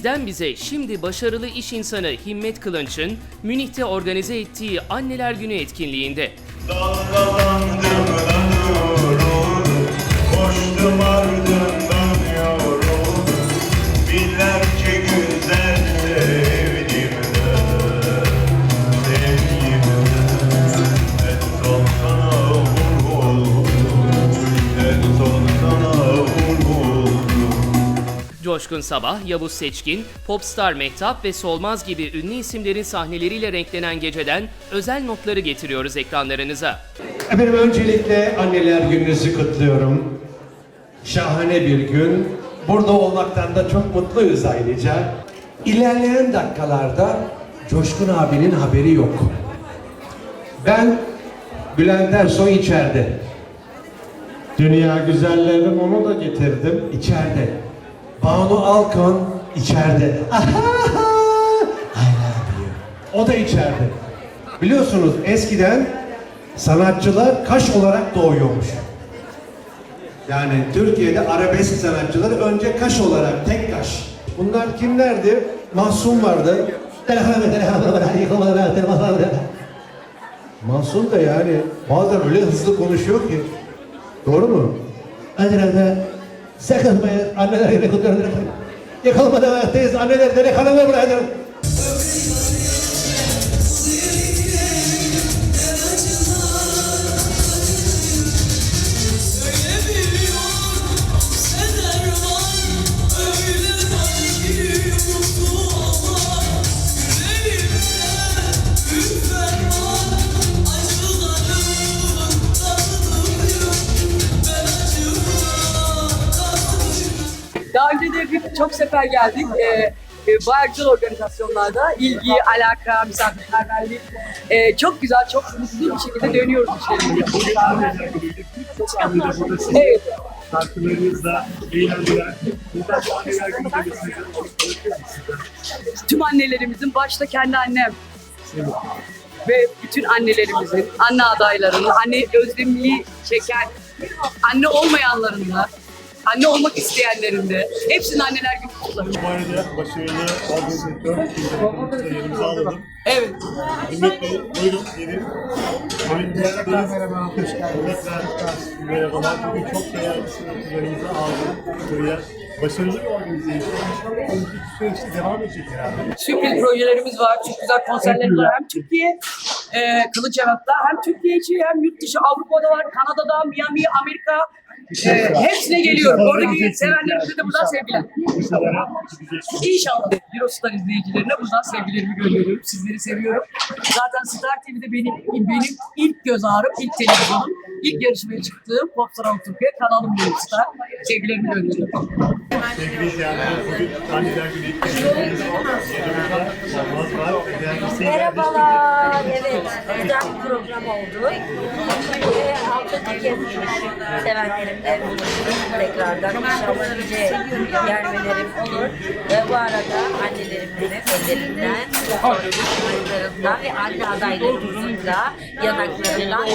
Bizden bize şimdi başarılı iş insanı Himmet Kılınç'ın Münih'te organize ettiği Anneler Günü etkinliğinde. Dalgalandığımdan yoruldum Koştum ardından Coşkun Sabah, Yavuz Seçkin, Popstar Mehtap ve Solmaz gibi ünlü isimlerin sahneleriyle renklenen geceden özel notları getiriyoruz ekranlarınıza. Efendim öncelikle anneler gününüzü kutluyorum. Şahane bir gün. Burada olmaktan da çok mutluyuz ayrıca. İlerleyen dakikalarda Coşkun abinin haberi yok. Ben Bülent Ersoy içeride. Dünya güzellerim onu da getirdim. içeride. Banu Alkan içeride. I love you. O da içeride. Biliyorsunuz eskiden sanatçılar kaş olarak doğuyormuş. Yani Türkiye'de arabesk sanatçıları önce kaş olarak, tek kaş. Bunlar kimlerdi? Mahsun vardı. Mahsun da yani bazen öyle hızlı konuşuyor ki. Doğru mu? Hadi. Sakınmayın. Anneler yine kutluyoruz. Yakalamadan ayaktayız. Anneler de yakalama buraya. Çok sefer geldik. Ee, e, bayağı güzel organizasyonlarda ilgi, alaka, misafirperverlik e, çok güzel, çok mutlu bir şekilde dönüyoruz işlerimize. Evet. Şarkılarınızla, bırakıyor Tüm annelerimizin, başta kendi annem ve bütün annelerimizin, anne adaylarının, anne özlemini çeken, anne olmayanların da, anne olmak isteyenlerin de, hepsinin anneler günü kutlarım. Bu arada başarılı kimselerimizi de yanımıza alalım. Evet. Ümit Bey, buyurun gelin. Merhaba, merhaba. Hoş geldiniz. Merhabalar. Bugün çok değerli sanatçılarımızı aldık buraya. Başarılı bir organizasyon. Süreçte devam edecek herhalde. Sürpriz projelerimiz var, çok güzel konserlerimiz var. Hem Türkiye, e, Kılıç Evat'ta, hem Türkiye içi hem yurt dışı, Avrupa'da var, Kanada'da, Miami, Amerika. E, hepsine geliyorum. Oradaki sevenlerimize de buradan sevgiler. İnşallah Eurostar izleyicilerine buradan sevgilerimi gönderiyorum. Sizleri seviyorum. Zaten Star TV'de benim benim ilk göz ağrım, ilk televizyonum, ilk yarışmaya çıktığım Popstar Türkiye kanalım benim Star. Sevgilerimi gönderiyorum. Sevgili izleyenler, bugün anneler günü. Değerli seyirciler, Merhabalar. Evet, güzel bir program oldu. Ve altıncı kez sevenlerimle buluştum tekrardan. İnşallah nice gelmelerim olur. Ve bu arada annelerimle de ellerinden, çocuklarından ve anne adaylarımızın da yanaklarından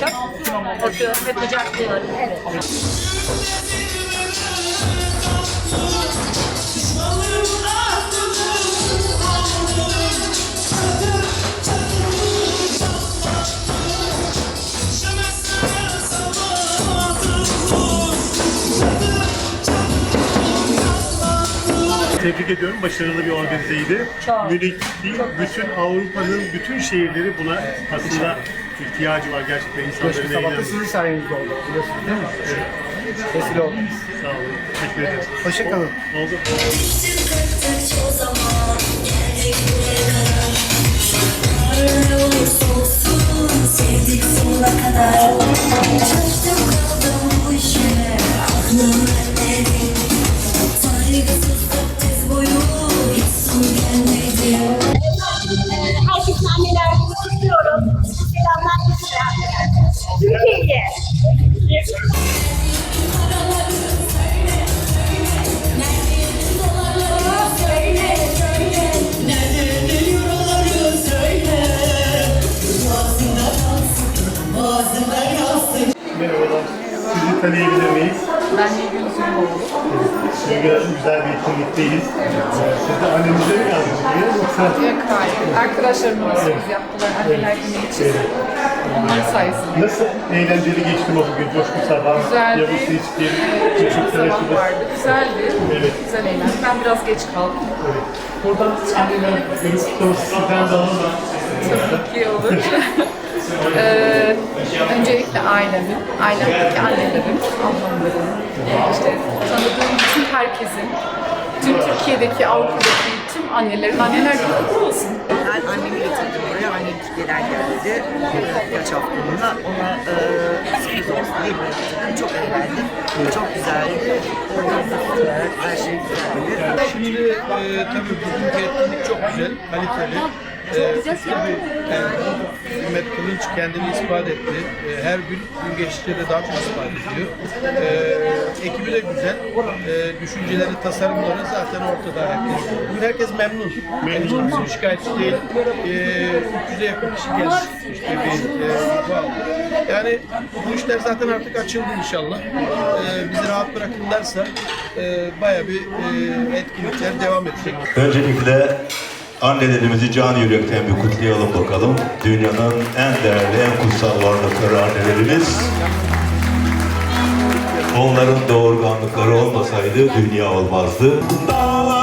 çok çok öpüyorum ve kucaklıyorum. Evet. Tebrik ediyorum. Başarılı bir organizeydi. Çok. Münih değil, bütün Avrupa'nın bütün şehirleri buna aslında ihtiyacı var gerçekten insanların Sabah da eğlenmesi. sizin sayenizde oldu biliyorsunuz değil mi? Evet. Vesile oldunuz. Sağ olun. Teşekkür ederiz. Hoşçakalın. Oldu. Çoğu zaman geldik buraya Herkesin anneler günü kutluyorum. Selamlar Türkiye'ye. Güzel bir etkinlikteyiz. Siz de annenize mi geldiniz buraya yoksa? Yok hayır. Arkadaşlarım sürpriz yaptılar anneler günü için. Onların sayesinde. Nasıl eğlenceli geçti mi bugün Coşkun Sabah? Güzeldi. Yavuz Seçkin, Küçük Sabah Savaşı'da. vardı. Güzeldi. Evet. Güzel eğlendim. Ben biraz geç kaldım. Buradan anneler kutlaması sizden de alalım. Tabii ki olur. Ee, öncelikle ailemin, ailemdeki annelerim, ablamların, işte tanıdığım bütün herkesin, tüm Türkiye'deki, Avrupa'daki tüm annelerin anneler günü olsun. Ben annemi getirdim buraya. Annem Türkiye'den geldi. Birkaç haftalığına. Ona e, sürpriz olsun diye buraya getirdim. Çok eğlendim. Çok güzeldi. Her şey güzeldi. Şimdi e, tabii bugünkü etkinlik çok güzel, kaliteli. E, güçlü bir tempo. Hikmet Kılınç kendini ispat etti. E, her gün gün geçtikçe de daha çok ispat ediyor. E, ekibi de güzel. E, düşünceleri, tasarımları zaten ortada herkes. Bugün herkes memnun. Memnun. Kimse şikayetçi değil. E, 300'e yakın kişi gelmiş. İşte bir e. Yani bu işler zaten artık açıldı inşallah. E, bizi rahat bırakırlarsa e, baya bir e, etkinlikler devam edecek. Öncelikle annelerimizi can yürekten bir kutlayalım bakalım. Dünyanın en değerli, en kutsal varlıkları annelerimiz. Onların doğurganlıkları olmasaydı dünya olmazdı. Dağlar